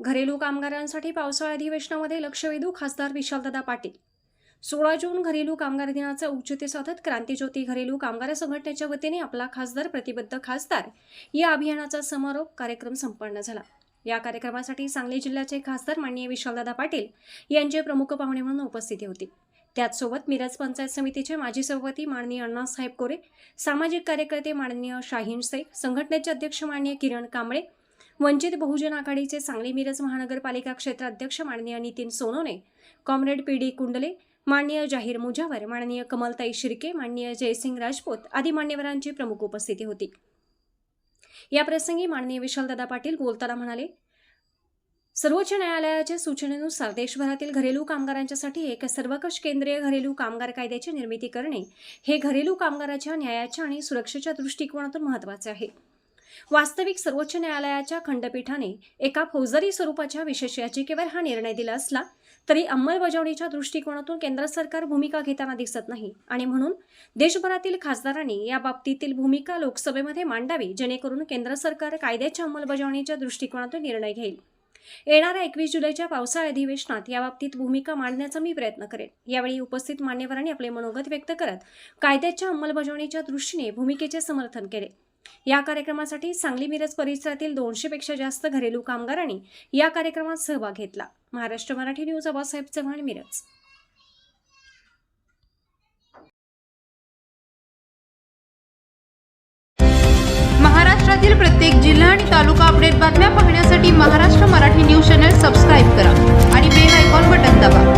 घरेलू कामगारांसाठी पावसाळा अधिवेशनामध्ये लक्षवेधू खासदार विशालदादा पाटील. सोळा जून घरेलू कामगार दिनाचं औचित्य साधत क्रांतीज्योती घरेलू कामगार संघटनेच्या वतीने आपला खासदार प्रतिबद्ध खासदार या अभियानाचा समारोप कार्यक्रम संपन्न झाला. या कार्यक्रमासाठी सांगली जिल्ह्याचे खासदार माननीय विशालदादा पाटील यांचे प्रमुख पाहुणे म्हणून उपस्थिती होती. त्याचसोबत मिरज पंचायत समितीचे माजी सभापती माननीय अण्णासाहेब कोरे सामाजिक कार्यकर्ते माननीय शाहीन शेख संघटनेचे अध्यक्ष माननीय किरण कांबळे वंचित बहुजन आघाडीचे सांगली मिरज महानगरपालिका क्षेत्राध्यक्ष माननीय Nitin Sonone comrade P D Kundale माननीय जाहीर मुजावर माननीय कमलताई शिर्के माननीय जयसिंग राजपूत आदी मान्यवरांची प्रमुख उपस्थिती होती. या प्रसंगी माननीय विशालदादा पाटील बोलताना म्हणाले सर्वोच्च न्यायालयाच्या सूचनेनुसार देशभरातील घरेलू कामगारांच्यासाठी एक सर्वकष केंद्रीय घरेलू कामगार कायद्याची निर्मिती करणे हे घरेलू कामगाराच्या न्यायाच्या आणि सुरक्षेच्या दृष्टिकोनातून महत्त्वाचे आहे. वास्तविक सर्वोच्च न्यायालयाच्या खंडपीठाने एका फौजदारी स्वरूपाच्या विशेष याचिकेवर हा निर्णय दिला असला तरी अंमलबजावणीच्या दृष्टिकोनातून केंद्र सरकार भूमिका घेताना दिसत नाही. आणि म्हणून देशभरातील खासदारांनी या बाबतीतील भूमिका लोकसभेमध्ये मांडावी जेणेकरून केंद्र सरकार कायद्याच्या अंमलबजावणीच्या दृष्टिकोनातून निर्णय घेईल. येणाऱ्या एकवीस जुलैच्या पावसाळी अधिवेशनात याबाबतीत भूमिका मांडण्याचा मी प्रयत्न करेन. यावेळी उपस्थित मान्यवरांनी आपले मनोगत व्यक्त करत कायद्याच्या अंमलबजावणीच्या दृष्टीने भूमिकेचे समर्थन केले. या कार्यक्रमासाठी सांगली मिरज परिसरातील दोनशेपेक्षा जास्त घरेलू कामगारांनी या कार्यक्रमात सहभाग घेतला. महाराष्ट्र मराठी न्यूज आबासाहेब चव्हाण मिरज. महाराष्ट्रातील प्रत्येक जिल्हा आणि तालुका अपडेट बातम्या पाहण्यासाठी Maharashtra Marathi news channel subscribe करा आणि बेल आयकॉन बटन दाबा.